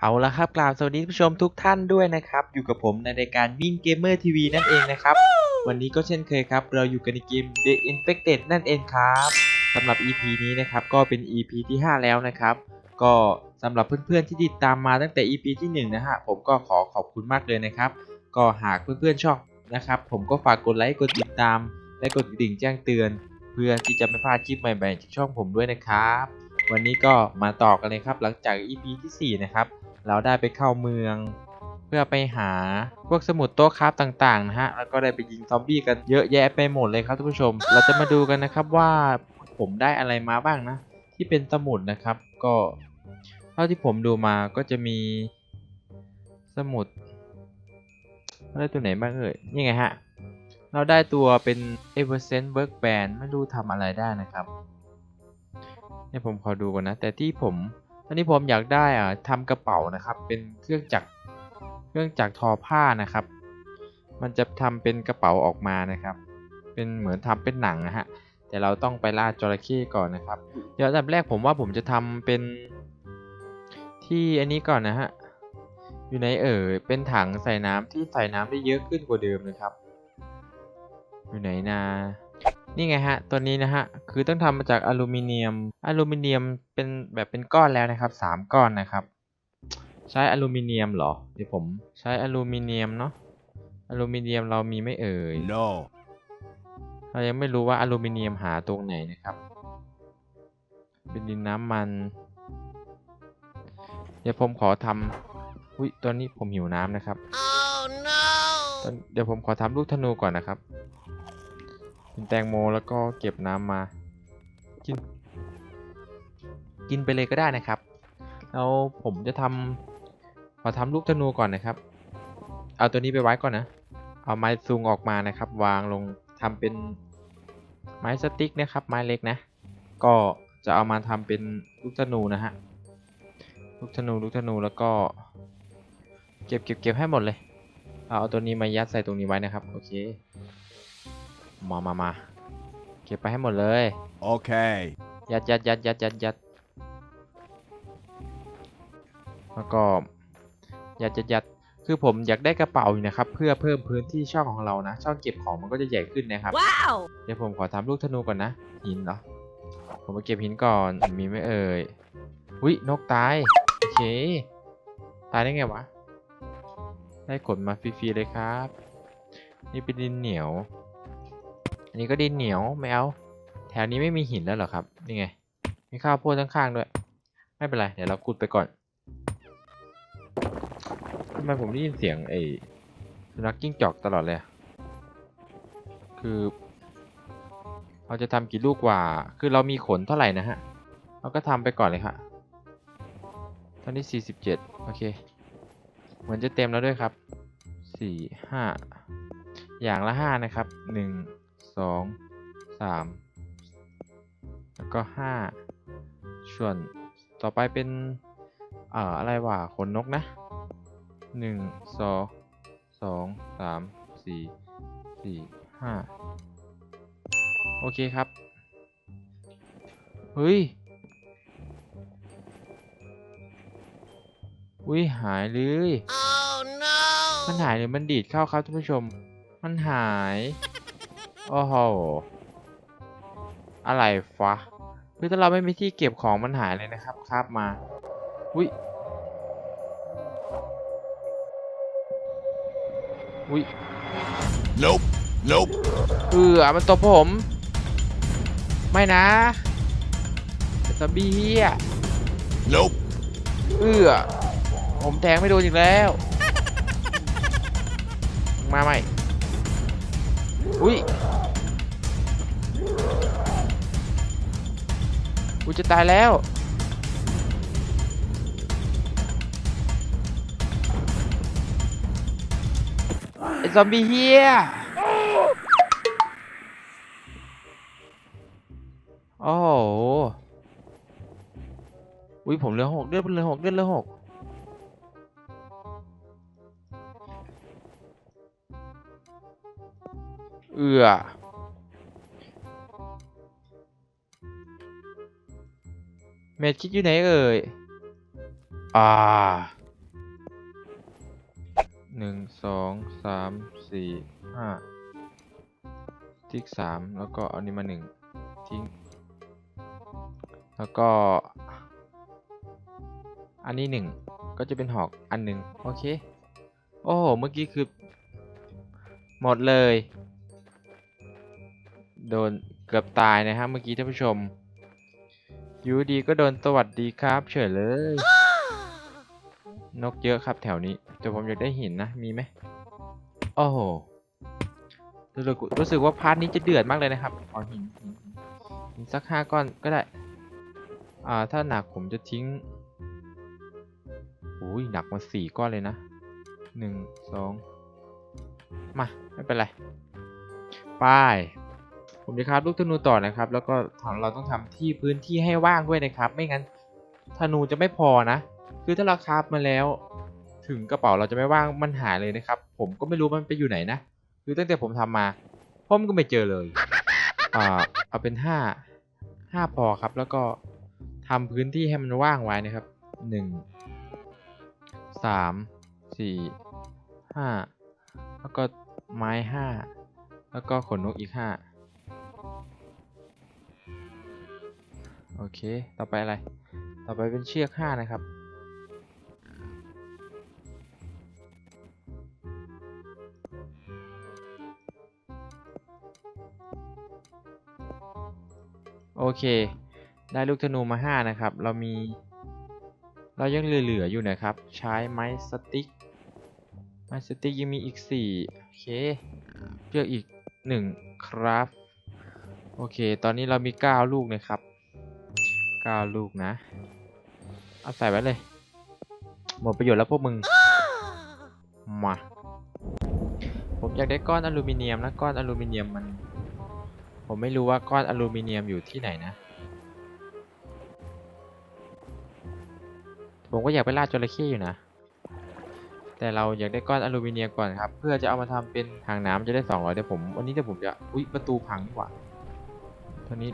เอาละครับกล่าวสวัสดีผู้ชมทุกท่านด้วยนะครับ อยู่กับผมในรายการมินเกมเมอร์ทีวีนั่นเองนะครับ วันนี้ก็เช่นเคยครับ เราอยู่กันในเกม The Infected นั่นเองครับสำหรับ EP นี้นะครับ ก็เป็น EP ที่ 5 แล้วนะครับ ก็สำหรับเพื่อนๆที่ติดตามมาตั้งแต่ EP ที่ 1 นะฮะผมก็ขอขอบคุณมากเลยนะครับ ก็หากเพื่อนๆชอบนะครับ ผมก็ฝากกดไลค์กดติดตาม และกดกระดิ่งแจ้งเตือน เพื่อที่จะไม่พลาดคลิปใหม่ๆจากช่องผมด้วยนะครับ วันนี้ก็มาต่อกันเลยครับหลังจาก EP ที่ 4 นะครับ เราได้ไปเข้าเมือง เพื่อไปหาพวกสมุดโต๊ะคราฟต่างๆนะฮะแล้วก็ได้ไปยิงซอมบี้กันเยอะแยะไปหมดเลยครับท่านผู้ชม เราจะมาดูกันนะครับว่าผมได้อะไรมาบ้างนะ ที่เป็นสมุดนะครับ ก็เท่าที่ผมดูมาก็จะมีสมุดได้ตัวไหนบ้างเอ่ยนี่ไงฮะเราได้ตัวเป็น e v e r s e n t Workband ไม่รู้ทำอะไรได้นะครับเนี่ยผมขอดูก่อนนะ แต่ที่ผม ตอนนี้ผมอยากได้อะทำกระเป๋านะครับ เป็นเครื่องจักรเครื่องจักรทอผ้านะครับ มันจะทำเป็นกระเป๋าออกมานะครับ เป็นเหมือนทำเป็นหนังนะฮะแต่เราต้องไปล่าจระเข้ก่อนนะครับ เดี๋ยวอันดับแรกผมว่าผมจะทำเป็นที่อันนี้ก่อนนะฮะอยู่ในเอ่ยเป็นถังใส่น้ำที่ใส่น้ำได้เยอะขึ้นกว่าเดิมนะครับ อยู่ไหนนา นี่ไงฮะ ตัวนี้นะฮะ คือต้องทำมาจากอลูมิเนียม อลูมิเนียมเป็นแบบเป็นก้อนแล้วนะครับสามก้อนนะครับ ใช้อลูมิเนียมเหรอ เดี๋ยวผมใช้อลูมิเนียมเนาะ อลูมิเนียมเรามีไม่เอ่ย No. เรายังไม่รู้ว่าอลูมิเนียมหาตรงไหนนะครับ เป็นดินน้ำมัน เดี๋ยวผมขอทำอุ้ยตอนนี้ผมหิวน้ำนะครับ Oh no. ตอนเดี๋ยวผมขอทำลูกธนูก่อนนะครับ กินแตงโมแล้วก็เก็บน้ำมา กิน กินไปเลยก็ได้นะครับแล้วผมจะทำขอทำลูกธนูก่อนนะครับ เอาตัวนี้ไปไว้ก่อนนะ เอาไม้ซุงออกมานะครับ วางลงทำเป็นไม้สติ๊กนะครับ ไม้เล็กนะ ก็จะเอามาทำเป็นลูกธนูนะฮะ ลูกธนู ลูกธนูแล้วก็เก็บเก็บเก็บให้หมดเลย เอาเอาตัวนี้มายัดใส่ตรงนี้ไว้นะครับ โอเค มามามาเก็บไปให้หมดเลย Okay. ยัดยัดยัดยัดยัดยัดแล้วก็ยัดยัดยัดคือผมอยากได้กระเป๋าอยู่นะครับ เพื่อเพิ่มพื้นที่ช่องของเรานะ ช่องเก็บของมันก็จะใหญ่ขึ้นนะครับ Wow! เดี๋ยวผมขอทำลูกธนูก่อนนะหินเหรอ ผมมาเก็บหินก่อน มีไหมเอ่ยอุ้ยนกตาย โอเค ตายได้ไงวะ ได้ขนมาฟรีๆเลยครับ นี่เป็นดินเหนียวอั นนี้ก็ดินเหนียวไม่เอา แถวนี้ไม่มีหินแล้วเหรอครับ นี่ไง มีข้าวโพดข้างๆด้วย ไม่เป็นไร เดี๋ยวเรากุดไปก่อนทำไมผมได้ยินเสียงไอ้สุนัขกิ้งจอกตลอดเลย คือเราจะทำกี่ลูกกว่า คือเรามีขนเท่าไหร่นะฮะ เราก็ทำไปก่อนเลยค่ะตอนนี้ 47 โอเค เหมือนจะเต็มแล้วด้วยครับ 4 5 อย่างละ 5 นะครับ 1 2 3แล้วก็5ส่วนต่อไปเป็นเอ่ออะไรวะขนนกนะ1 2 2 3 4 4 5โอเคครับ เฮ้ยอุ้ยหายเลย Oh no. มันหายหรือมันดีดเข้าครับท่านผู้ชม มันหาย โอ้โห อะไรฟะคือถ้าเราไม่มีที่เก็บของมันหายเลยนะครับครับมา อุ้ย อุ้ย Nope. Nope. เออมันตบผม ไม่นะสบีเฮีย Nope. เออผมแทงไม่โดนอีกแล้ว มาใหม่ อุ้ย กูจะตายแล้ว ไอ้ซอมบี้เฮียโอ้โหอุ้ยผมเหลือหกเลือดเหลือหกเลือดเหลือหกเอือ เมดคิดอยู่ไหนเอ่ย อ่าหนึ่งสองสามสี่ห้าติ๊กสามแล้วก็เอานี้มาหนึ่งทิ้ง แล้วก็ อันนี้หนึ่งก็จะเป็นหอกอันหนึ่งโอเค โอ้โห เมื่อกี้คือ หมดเลย โดนเกือบตายนะฮะเมื่อกี้ท่านผู้ชม อยูดีก็โดนสวัสดีครับเฉยเลย นกเยอะครับแถวนี้แต่ผมอยากได้หินนะ มีไหมโอ้โหรู้สึกรู้สึกว่าพาร์ทนี้จะเดือดมากเลยนะครับขอหินหินสักห้าก้อนก็ได้ อ่าถ้าหนักผมจะทิ้งอุ้ยหนักมาสี่ก้อนเลยนะหนึ่งสองมา ไม่เป็นไร ไป ผมจะคราฟลูกธนูต่อนะครับ แล้วก็เราต้องทำที่พื้นที่ให้ว่างด้วยนะครับ ไม่งั้นธนูจะไม่พอนะ คือถ้าเราคราฟมาแล้ว ถึงกระเป๋าเราจะไม่ว่างมันหายเลยนะครับ ผมก็ไม่รู้มันไปอยู่ไหนนะคือตั้งแต่ผมทำมาผมก็ไม่เจอเลยอ่าเอาเป็นห้าห้าพอครับ แล้วก็ทำพื้นที่ให้มันว่างไว้นะครับหนึ่งสามสี่ห้าแล้วก็ไม้ห้าแล้วก็ขนนกอีกห้า โอเค ต่อไปอะไร ต่อไปเป็นเชือกห้านะครับ โอเค ได้ลูกธนูมา 5 นะครับ เรามี เรายังเหลือ ๆ อยู่นะครับ ใช้ไม้สติ๊ก ไม้สติ๊กยังมีอีก 4 โอเคเลือกอีก 1 ครับ โอเค ตอนนี้เรามี 9 ลูกนะครับ 9ลูกนะ เอาใส่ไว้เลย หมดประโยชน์แล้วพวกมึง มา ผมอยากได้ก้อนอลูมิเนียมนะก้อนอลูมิเนียมมัน ผมไม่รู้ว่าก้อนอลูมิเนียมอยู่ที่ไหนนะ ผมก็อยากไปล่าจระเข้อยู่นะ แต่เราอยากได้ก้อนอลูมิเนียมก่อนครับ เพื่อจะเอามาทำเป็นทางน้ำจะได้200เดี๋ยวผม วันนี้เดี๋ยวผมจะ อุ๊ย ประตูพังดีกว่าตัวนี้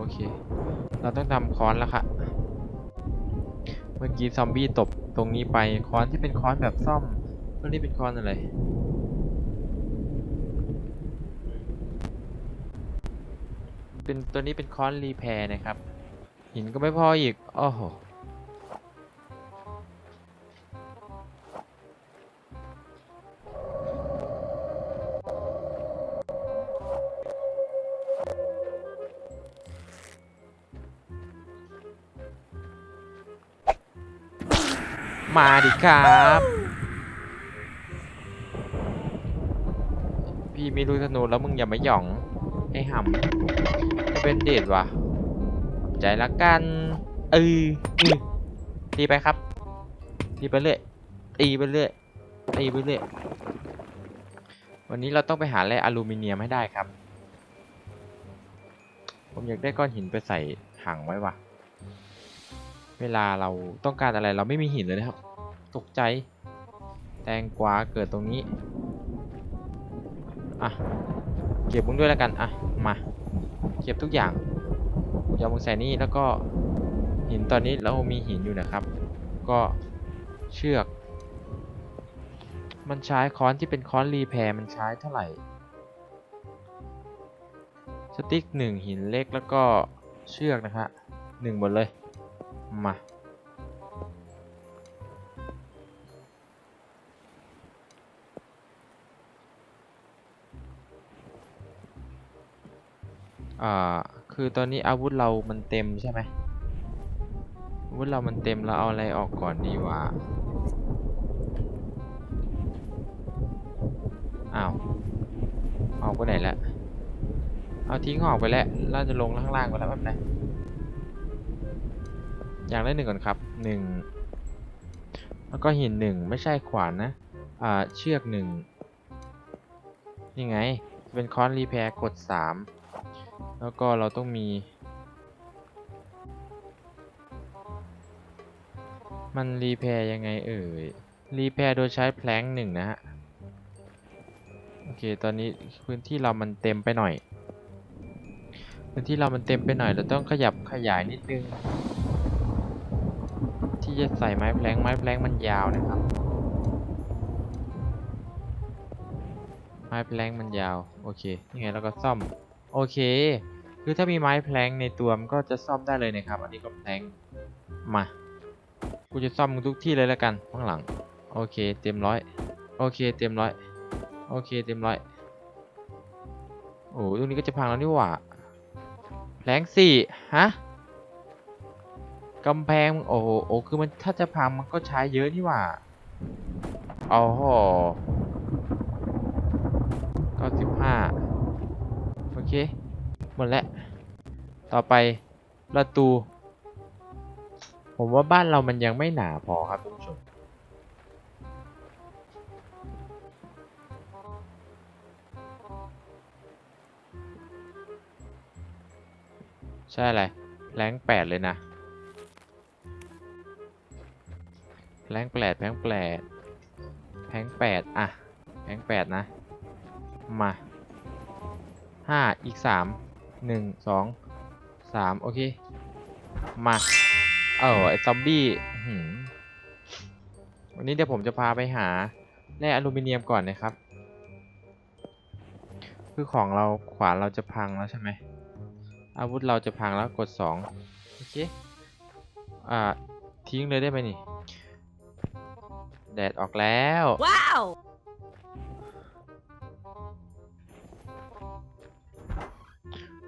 โอเค เราต้องทำค้อนแล้วค่ะ เมื่อกี้ซอมบี้ตบตรงนี้ไปค้อนที่เป็นค้อนแบบซ่อมตัวนี้เป็นค้อนอะไรเป็นตัวนี้เป็นค้อนรีแพร์นะครับ หินก็ไม่พออีก โอ้โห มาดิครับ พี่ไมีลูกธนูแล้วมึงอย่ามาหย่อง ไอ้หำจะเป็นเดทวะใจละกันเอออือตีไปครับตีไปเรื่อยตีไปเรื่อยตีไปเรื่อยวันนี้เราต้องไปหาแร่อลูมิเนียมให้ได้ครับ ผมอยากได้ก้อนหินไปใส่ถังไว้ว่ะ เวลาเราต้องการอะไรเราไม่มีหินเลยนะครับ ตกใจ แตงกวาเกิดตรงนี้ อะ เก็บมึงด้วยแล้วกัน อะ มา เก็บทุกอย่างยามึงใส่นี่แล้วก็หินตอนนี้เรามีหินอยู่นะครับ ก็เชือก มันใช้ค้อนที่เป็นค้อนรีแพร์มันใช้เท่าไหร่ สติ๊กหนึ่งหินเล็กแล้วก็เชือกนะฮะหนึ่งหมดเลย มา อ่า คือตอนนี้อาวุธเรามันเต็มใช่ไหมอาวุธเรามันเต็มเราเอาอะไรออกก่อนดีวะ อ้าว ออกไปไหนล้วเอาทิ้งออกไปแล้ว เราจะลงข้างล่างไปแล้วแบบไหน อย่างได้หนึ่งก่อนครับหนึ่งแล้วก็หินหนึ่งไม่ใช่ขวานนะอ่าเชือกหนึ่งนี่ไงเป็นคอนรีแพร์กดสามแล้วก็เราต้องมี มันรีแพร์ยังไงเอ่ยรีแพร์โดยใช้แพลงหนึ่งนะฮะโอเคตอนนี้พื้นที่เรามันเต็มไปหน่อย พื้นที่เรามันเต็มไปหน่อยเราต้องขยับขยายนิดนึง จะใส่ไม้แพลงไม้แพลงมันยาวนะครับ ไม้แพลงมันยาว โอเคยังไงเราก็ซ่อม โอเค คือถ้ามีไม้แพลงในตัวมันก็จะซ่อมได้เลยนะครับ อันนี้ก็แพลงมา กูจะซ่อมทุกที่เลยละกัน ข้างหลัง โอเค เต็มร้อย โอเค เต็มร้อย โอเค เต็มร้อย โอ้ตรงนี้ก็จะพังแล้วนี่หว่า แพลงสี่ฮะ กำแพงโอ้โหโอ้คือมันถ้าจะพังมันก็ใช้เยอะนี่หว่าโอ้โหก็สิบห้าโอเค หมดแล้ว ต่อไปประตู ผมว่าบ้านเรามันยังไม่หนาพอครับคุณผู้ชมใช่อะไรแรงแปดเลยนะ แพงแปดแพงแปดแพงแปดอะแพงแปดนะ มาห้าอีกสามหนึ่งสองสามโอเค มา เออไอซอมบี้วันนี้เดี๋ยวผมจะพาไปหาแร่อลูมิเนียมก่อนนะครับ คือของเราขวานเราจะพังแล้วใช่ไหมอาวุธเราจะพังแล้วกดสองโอเค อ่า ทิ้งเลยได้ไหมนี่ ดดออกแล้ว Wow!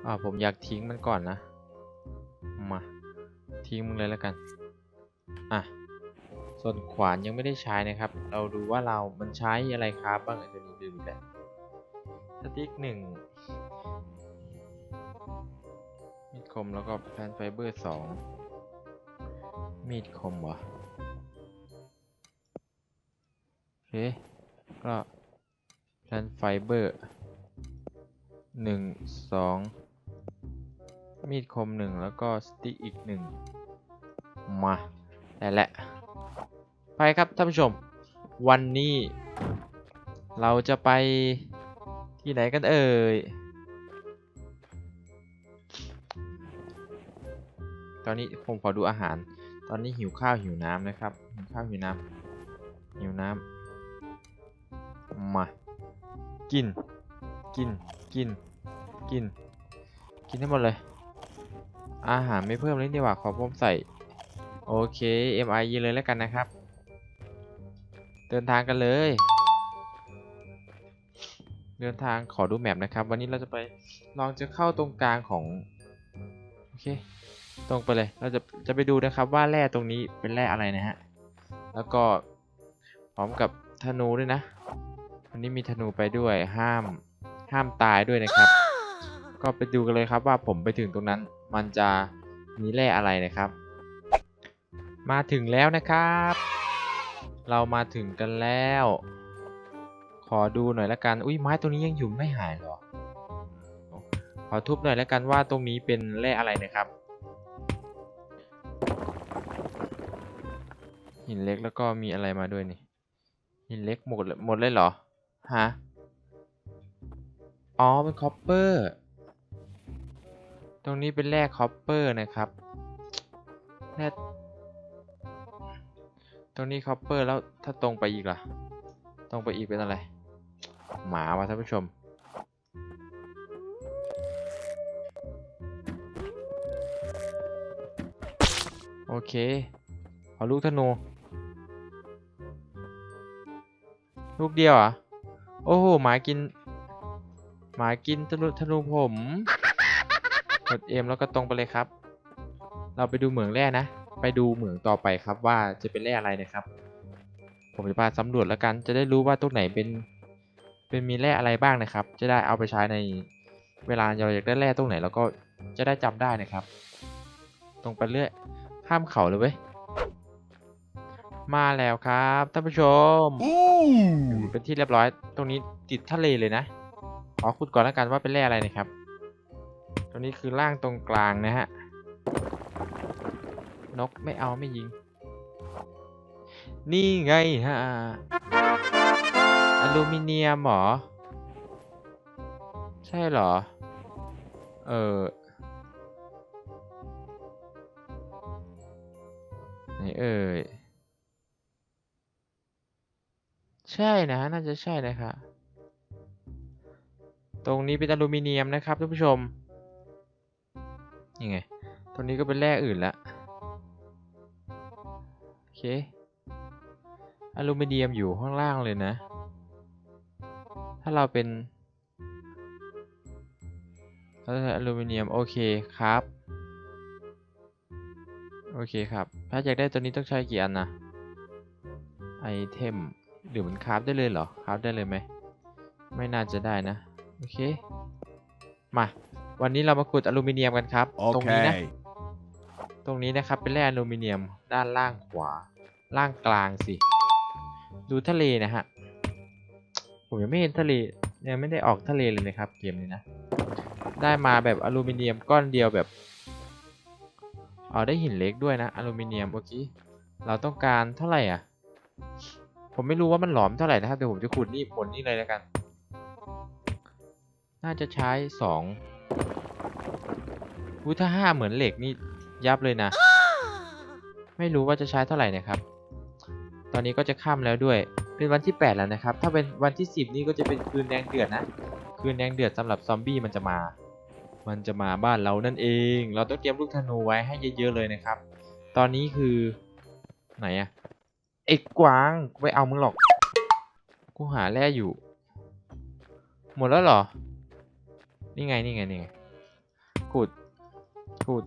อ่าผมอยากทิ้งมันก่อนนะ มา ทิ้งมึงเลยแล้วกัน อะ ส่วนขวานยังไม่ได้ใช้นะครับ เราดูว่าเรา มันใช้อะไรครับบ้างไอ้ตัวนี้ลืมไปสติ๊กหนึ่งมีดคมแล้วก็แพนไฟเบอร์สองมีดคมวะ เคก็แพนไฟเบอร์หนึ่งสองมีดคมหนึ่งแล้วก็สติ๊กอีกหนึ่งมาได้แหละ ไปครับท่านผู้ชม วันนี้เราจะไปที่ไหนกันเอ่ย ตอนนี้ผมขอดูอาหาร ตอนนี้หิวข้าวหิวน้ำนะครับ หิวข้าวหิวน้ำหิวน้ำ มา กิน กิน กิน กิน กินให้หมดเลย อาหารไม่เพิ่มเลยดีกว่า ขอเพิ่มใส่ โอเค MI ยืนเลยแล้วกันนะครับ เดินทางกันเลย เดินทางขอดูแมปนะครับ วันนี้เราจะไป ลองจะเข้าตรงกลางของ โอเค ตรงไปเลย เราจะ จะไปดูนะครับว่าแร่ตรงนี้เป็นแร่อะไรนะฮะ แล้วก็พร้อมกับธนูด้วยนะ วันนี้มีธนูไปด้วยห้ามห้ามตายด้วยนะครับ ก็ไปดูกันเลยครับว่าผมไปถึงตรงนั้น มันจะมีแร่อะไรนะครับ มาถึงแล้วนะครับ เรามาถึงกันแล้ว ขอดูหน่อยละกันอุ้ยไม้ตรงนี้ยังอยู่ไม่หายเหรอขอทุบหน่อยละกันว่าตรงนี้เป็นแร่อะไรนะครับหินเล็กแล้วก็มีอะไรมาด้วยนี่หินเล็กหมดหมดเลยเหรอ ฮะ อ๋อ เป็นคอปเปอร์ ตรงนี้เป็นแร่คอปเปอร์นะครับ แร่ตรงนี้คอปเปอร์แล้วถ้าตรงไปอีกล่ะ ตรงไปอีกเป็นอะไร หมาวะท่านผู้ชม โอเค ขอลูกธนู ลูกเดียวอะ โอ้โหหมากิน หมากินธนูธนูผมกดเอ็มแล้วก็ตรงไปเลยครับ เราไปดูเหมืองแร่นะ ไปดูเหมืองต่อไปครับว่าจะเป็นแร่อะไรนะครับ ผมจะพาสำรวจแล้วกันจะได้รู้ว่าตรงไหนเป็น เป็นมีแร่อะไรบ้างนะครับ จะได้เอาไปใช้ในเวลาเราอยากได้แร่ตรงไหนเราก็จะได้จำได้นะครับ ตรงไปเรื่อยข้ามเขาเลยเว้ย มาแล้วครับท่านผู้ชม Ooh. เป็นที่เรียบร้อย ตรงนี้ติดทะเลเลยนะขอขุดก่อนแล้วกันว่าเป็นแร่อะไรนะครับ ตรงนี้คือล่างตรงกลางนะฮะ นกไม่เอาไม่ยิง นี่ไงฮะ อลูมิเนียมเหรอ ใช่เหรอ เออไหนเอ่ย ใช่นะ น่าจะใช่นะคะตรงนี้เป็นอลูมิเนียมนะครับท่านผู้ชมยังไงตรงนี้ก็เป็นแร่อื่นละโอเคอลูมิเนียมอยู่ข้างล่างเลยนะ ถ้าเราเป็นเราใช้อลูมิเนียมโอเคครับ โอเคครับ ถ้าอยากได้ตัวนี้ต้องใช้กี่อันนะไอเทม หรือมันคราฟได้เลยเหรอคราฟได้เลยไหมไม่น่าจะได้นะโอเคมาวันนี้เรามาขุดอลูมิเนียมกันครับตรงนี้นะ Okay. ตรงนี้นะครับเป็นแร่อลูมิเนียมด้านล่างขวา ล่างกลางสิ ดูทะเลนะฮะผมยังไม่เห็นทะเลยังไม่ได้ออกทะเลเลยนะครับเกมนี้นะได้มาแบบอลูมิเนียมก้อนเดียวแบบอ๋อได้หินเล็กด้วยนะอลูมิเนียมโอเคเราต้องการเท่าไหร่อะ ผมไม่รู้ว่ามันหลอมเท่าไหร่นะครับแต่ผมจะขุดนี่ผลนี่เลยแล้วกัน น่าจะใช้สองอุ้ยถ้าห้าเหมือนเหล็กนี่ยับเลยนะ ไม่รู้ว่าจะใช้เท่าไหร่นะครับ ตอนนี้ก็จะค่ำแล้วด้วย เป็นวันที่ 8 แล้วนะครับ ถ้าเป็นวันที่ 10 นี่ก็จะเป็นคืนแดงเดือดนะ คืนแดงเดือดสำหรับซอมบี้มันจะมา มันจะมาบ้านเรานั่นเอง เราต้องเตรียมลูกธนูไว้ให้เยอะๆเลยนะครับ ตอนนี้คือไหนอะ เอกกวางกูไม่เอามึงหรอก กูหาแร่อยู่ หมดแล้วเหรอ นี่ไงนี่ไงนี่ไงขุดขุด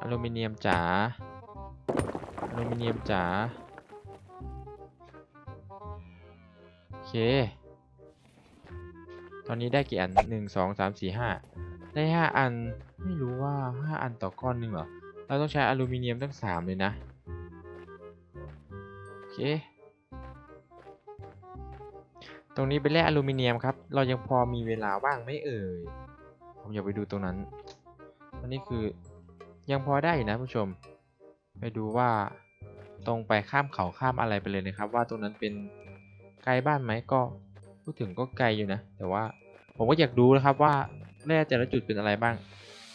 อลูมิเนียมจ๋าอลูมิเนียมจ๋าโอเค ตอนนี้ได้กี่อันหนึ่งสองสามสี่ห้าได้ห้าอัน ไม่รู้ว่าห้าอันต่อก้อนหนึ่งเหรอ เราต้องใช้อลูมิเนียมตั้งสามเลยนะ ตรงนี้เป็นแร่อลูมิเนียมครับ เรายังพอมีเวลาว่างไม่เอ่ย ผมอยากไปดูตรงนั้น อันนี้คือยังพอได้อยู่นะผู้ชม ไปดูว่าตรงไปข้ามเขาข้ามอะไรไปเลยนะครับ ว่าตรงนั้นเป็นไกลบ้านไหมก็พูดถึงก็ไกลอยู่นะ แต่ว่าผมก็อยากดูนะครับว่าแร่แต่ละจุดเป็นอะไรบ้าง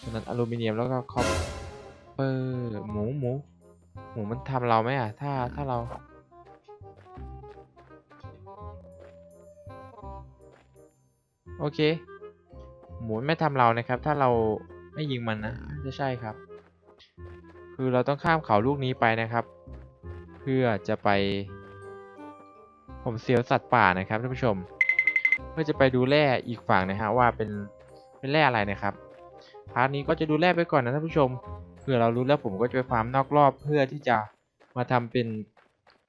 ตรงนั้นอลูมิเนียมแล้วก็คอปเปอร์หมูหมูหมูมันทำเราไหมอะถ้าถ้าเรา โอเค หมูไม่ทำเรานะครับ ถ้าเราไม่ยิงมันนะจะใช่ครับ คือเราต้องข้ามเขาลูกนี้ไปนะครับ เพื่อจะไป ผมเสียวสัตว์ป่านะครับท่านผู้ชม เพื่อจะไปดูแร่อีกฝั่งนะฮะว่าเป็นเป็นแร่อะไรนะครับพาร์ทนี้ก็จะดูแร่ไปก่อนนะท่านผู้ชมเผื่อเรารู้แล้วผมก็จะไปฟาร์มนอกรอบเพื่อที่จะมาทำเป็น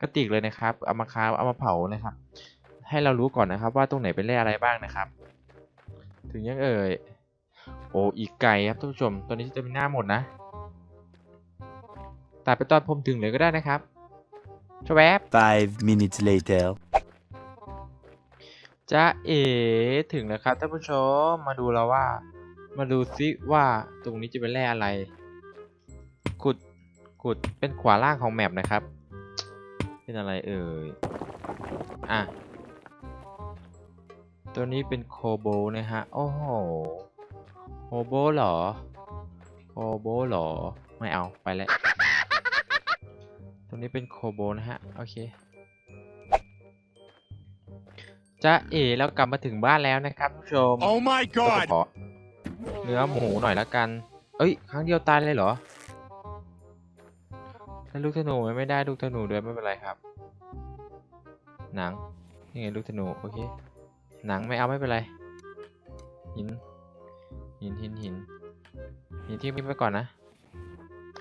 กระติกเลยนะครับ เอามาค้าเอามาเผานะครับ ให้เรารู้ก่อนนะครับว่าตรงไหนเป็นแร่อะไรบ้างนะครับ ถึงยังเอ่ย โอ้อีกไกลครับท่านผู้ชม ตอนนี้จะเป็นหน้าหมดนะตัดไปตอนผมถึงเลยก็ได้นะครับชวบ Five minutes later. จ้าเอ๋ถึงแล้วครับท่านผู้ชม มาดูแล้วว่า มาดูซิว่าตรงนี้จะเป็นแร่อะไร ขุด ขุดเป็นขวาล่างของแมปนะครับ เป็นอะไรเอ่ย อะ ตัวนี้เป็นโคโบนะฮะ โอ้โหโคโบเหรอโคโบเหรอ ไม่เอาไปแล้วตรงนี้เป็นโคโบนะฮะ โอเคจ้าเอ๋แล้วกลับมาถึงบ้านแล้วนะครับผู้ชม Oh my ก็จะ god! ขอเนื้อหมูหน่อยละกัน เอ้ย ครั้งเดียวตายเลยเหรอได้ลูกธนูไหมไม่ได้ลูกธนูด้วยไม่เป็นไรครับ หนังนี่ไงลูกธนู โอเค หนังไม่เอาไม่เป็นไร หิน หินหินหินหินที่มีไปก่อนนะ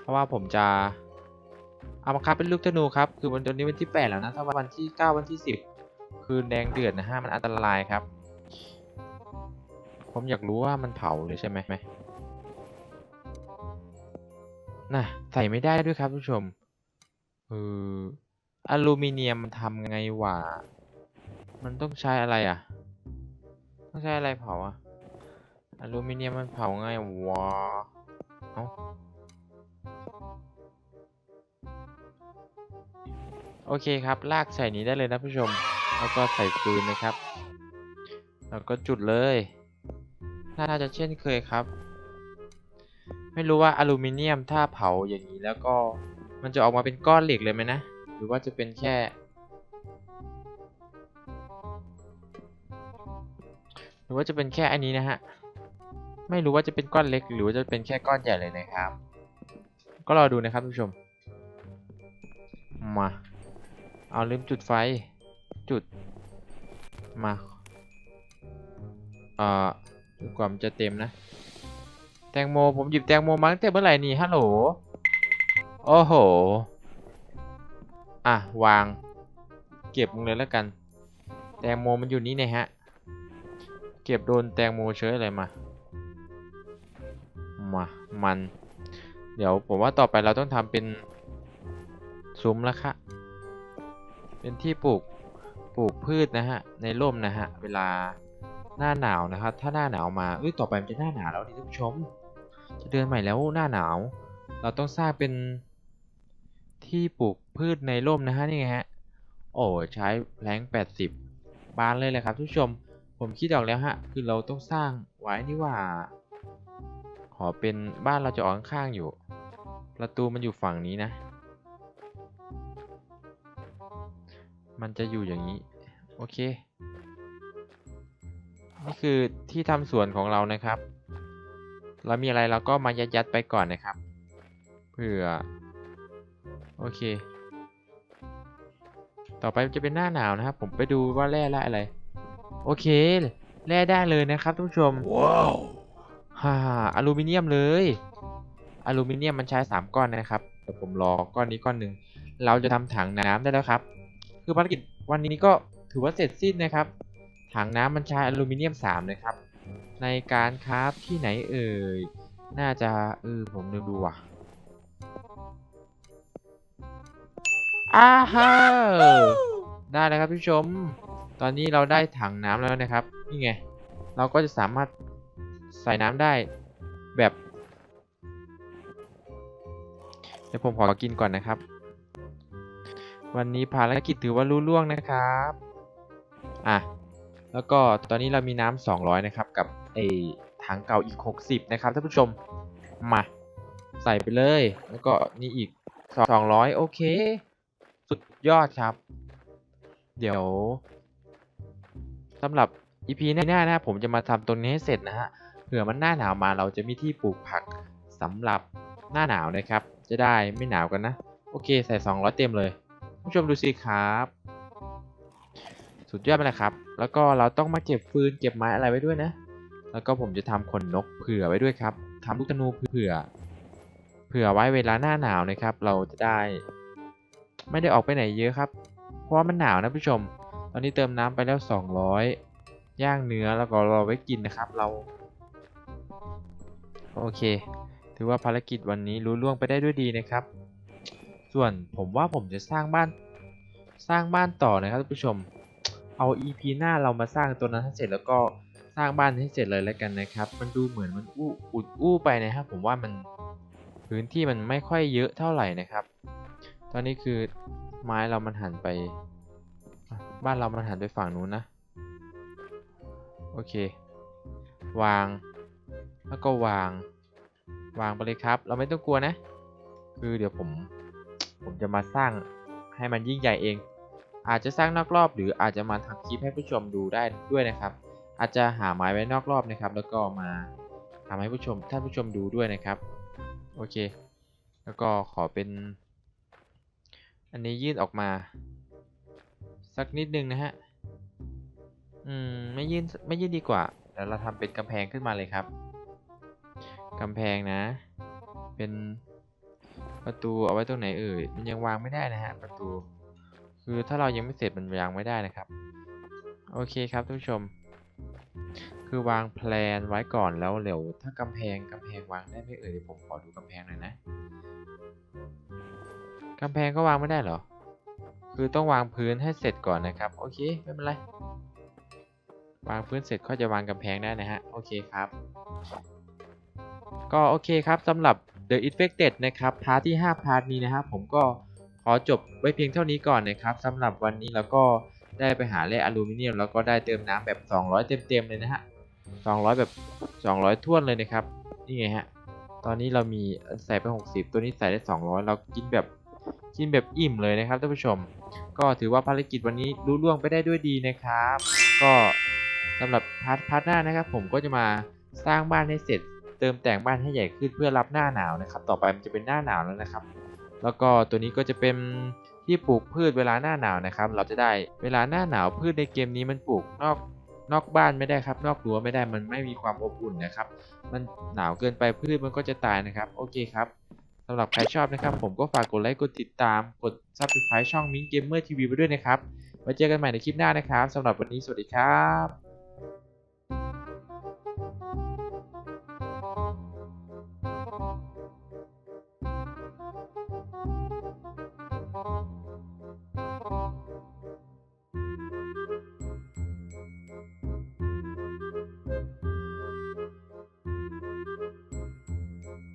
เพราะว่าผมจะ เอามาครับเป็นลูกธนูครับ คือวันนี้วันที่แปดแล้วนะ ถ้าวันที่เก้าวันที่สิบคืนแดงเดือดนะฮะมันอันตรายครับ ผมอยากรู้ว่ามันเผาเลยใช่ไหมไหมน่ะใส่ไม่ได้ด้วยครับผู้ชมเอออลูมิเนียมมันทำไงวะ มันต้องใช้อะไรอะ ต้องใช้อะไรเผาอะอลูมิเนียมมันเผาไงวะเอ้าโอเคครับ ลากใส่นี้ได้เลยนะผู้ชม แล้วก็ใส่ฟืนนะครับ แล้วก็จุดเลย น่าจะเช่นเคยครับ ไม่รู้ว่าอลูมิเนียมถ้าเผาอย่างนี้แล้วก็มันจะออกมาเป็นก้อนเหล็กเลยไหมนะ หรือว่าจะเป็นแค่ รือรือว่าจะเป็นแค่อันนี้นะฮะ ไม่รู้ว่าจะเป็นก้อนเล็ก หรือว่าจะเป็นแค่ก้อนใหญ่เลยนะครับ ก็รอดูนะครับท่านผู้ชม มา เอาลืมจุดไฟ จุด มา เอ่อจนกว่ามันจะเต็มนะ แตงโม ผมหยิบแตงโมมาตั้งแต่เมื่อไหร่นี่ ฮัลโหล โอ้โห อะ วาง เก็บมึงเลยแล้วกัน แตงโมมันอยู่นี่นี่ยฮะ เก็บโดนแตงโมเฉยอะไรมา มา มัน เดี๋ยวผมว่าต่อไปเราต้องทำเป็นซุ้มล้วค่ะ เป็นที่ปลูก ปลูกพืชนะฮะ ในร่มนะฮะ เวลาหน้าหนาวนะครับ ถ้าหน้าหนาวมาเอ้ย ต่อไปมันจะหน้าหนาวแล้วดิท่านผู้ชม จะเดือนใหม่แล้วหน้าหนาว เราต้องสร้างเป็นที่ปลูกพืชในร่มนะฮะนี่ไงฮะ โอ้ใช้แรง80 บานเลยเลยครับทุกชม ผมคิดออกแล้วฮะ คือเราต้องสร้างไว้นี่ว่า ขอเป็นบ้านเราจะออกข้างๆอยู่ ประตูมันอยู่ฝั่งนี้นะ มันจะอยู่อย่างนี้ โอเค นี่คือที่ทำสวนของเรานะครับ เรามีอะไรเราก็มายัดๆไปก่อนนะครับ เพื่อ โอเค ต่อไปจะเป็นหน้าหนาวนะครับ ผมไปดูว่าแร่ละอะไร โอเค แร่ได้เลยนะครับทุกผู้ชม Whoa. ฮ่าอลูมิเนียมเลย อลูมิเนียมมันใช้ 3 ก้อนนะครับเดี๋ยวผมรอก้อนนี้ก้อนหนึ่ง เราจะทำถังน้ำได้แล้วครับ คือภารกิจวันนี้ก็ถือว่าเสร็จสิ้นนะครับ ถังน้ำมันใช้อลูมิเนียม3นะครับ ในการคราฟที่ไหนเอ่ย น่าจะเออผมลืมดูว่ะอ้าฮะได้แล้วครับผู้ชม ตอนนี้เราได้ถังน้ำแล้วนะครับ นี่ไง เราก็จะสามารถใส่น้ำได้แบบ เดี๋ยวผมขอกินก่อนนะครับ วันนี้ภารกิจถือว่ารู้ล่วงนะครับ อะ แล้วก็ตอนนี้เรามีน้ำ200 นะครับ กับไอ้ถังเก่าอีก 60 นะครับท่านผู้ชม มา ใส่ไปเลย แล้วก็นี่อีก 200 โอเค สุดยอดครับ เดี๋ยว สำหรับ EP หน้าๆนะผมจะมาทำตรงนี้ให้เสร็จนะฮะเผื่อมันหน้าหนาวมาเราจะมีที่ปลูกผักสำหรับหน้าหนาวนะครับ จะได้ไม่หนาวกันนะ โอเคใส่ 200 เต็มเลยผู้ชมดูสิครับ สุดยอดไปเลยครับ แล้วก็เราต้องมาเก็บฟืนเก็บไม้อะไรไว้ด้วยนะ แล้วก็ผมจะทำขนนกเผื่อไว้ด้วยครับทำลูกธนูเผื่อ เผื่อไว้เวลาหน้าหนาวนะครับ เราจะได้ ไม่ได้ออกไปไหนเยอะครับ เพราะว่ามันหนาวนะผู้ชม ตอนนี้เติมน้ำไปแล้ว 200 ย่างเนื้อแล้วก็รอไว้กินนะครับเรา โอเค ถือว่าภารกิจวันนี้รู้ล่วงไปได้ด้วยดีนะครับ ส่วนผมว่าผมจะสร้างบ้านสร้างบ้านต่อนะครับท่านผู้ชม เอา EP หน้าเรามาสร้างตัวนั้นให้เสร็จแล้วก็สร้างบ้านให้เสร็จเลยแล้วกันนะครับ มันดูเหมือนมันอู้อุดอู้ไปนะครับผมว่ามันพื้นที่มันไม่ค่อยเยอะเท่าไหร่นะครับ ตอนนี้คือไม้เรามันหันไป บ้านเรามันหันไปฝั่งนู้นนะ โอเค วาง แล้วก็วาง วางไปเลยครับ เราไม่ต้องกลัวนะ คือเดี๋ยวผม ผมจะมาสร้างให้มันยิ่งใหญ่เอง อาจจะสร้างนอกรอบ หรืออาจจะมาทำคลิปให้ผู้ชมดูได้ด้วยนะครับ อาจจะหาไม้ไว้นอกรอบนะครับ แล้วก็มาทำให้ผู้ชมท่านผู้ชมดูด้วยนะครับ โอเค แล้วก็ขอเป็น อันนี้ยื่นออกมา สักนิดนึงนะฮะ อืม ไม่ยื่นไม่ยื่นดีกว่าเดี๋ยวเราทำเป็นกำแพงขึ้นมาเลยครับกำแพงนะ เป็นประตูเอาไว้ตรงไหนเอ่ย มันยังวางไม่ได้นะฮะประตู คือถ้าเรายังไม่เสร็จมันวางไม่ได้นะครับ โอเคครับท่านผู้ชม คือวางแพลนไว้ก่อนแล้วเดี๋ยวถ้ากำแพงกำแพงวางได้ไหมเอ่ยเดี๋ยวผมขอดูกำแพงหน่อยนะกำแพงก็วางไม่ได้เหรอ คือต้องวางพื้นให้เสร็จก่อนนะครับ โอเค ไม่เป็นไร วางพื้นเสร็จก็จะวางกำแพงได้นะฮะ โอเคครับ ก็โอเคครับสำหรับ The Infected นะครับ พาร์ทที่ 5 พาร์ทนี้นะครับผมก็ขอจบไว้เพียงเท่านี้ก่อนนะครับสำหรับวันนี้เราก็ได้ไปหาแร่อลูมิเนียม แล้วก็ได้เติมน้ำแบบ 200 เต็มๆเลยนะฮะ 200 แบบ 200ท้วนเลยนะครับ นี่ไงฮะ ตอนนี้เรามีใส่ไป 60 ตัวนี้ใส่ได้ 200 เรากินแบบ กินแบบอิ่มเลยนะครับท่านผู้ชม ก็ถือว่าภารกิจวันนี้รู้ล่วงไปได้ด้วยดีนะครับ ก็สำหรับพาร์ทพาร์ทหน้านะครับ ผมก็จะมาสร้างบ้านให้เสร็จ เติมแต่งบ้านให้ใหญ่ขึ้นเพื่อรับหน้าหนาวนะครับ ต่อไปมันจะเป็นหน้าหนาวแล้วนะครับ แล้วก็ตัวนี้ก็จะเป็นที่ปลูกพืชเวลาหน้าหนาวนะครับ เราจะได้เวลาหน้าหนาวพืชในเกมนี้มันปลูกนอกนอกบ้านไม่ได้ครับ นอกรั้วไม่ได้มันไม่มีความอบอุ่นนะครับ มันหนาวเกินไปพืชมันก็จะตายนะครับ โอเคครับ สำหรับใครชอบนะครับ ผมก็ฝากกดไลค์กดติดตามกด subscribe ช่อง Mint Gamer TV ไปด้วยนะครับไว้เจอกันใหม่ในคลิปหน้านะครับสำหรับวันนี้สวัสดีครับ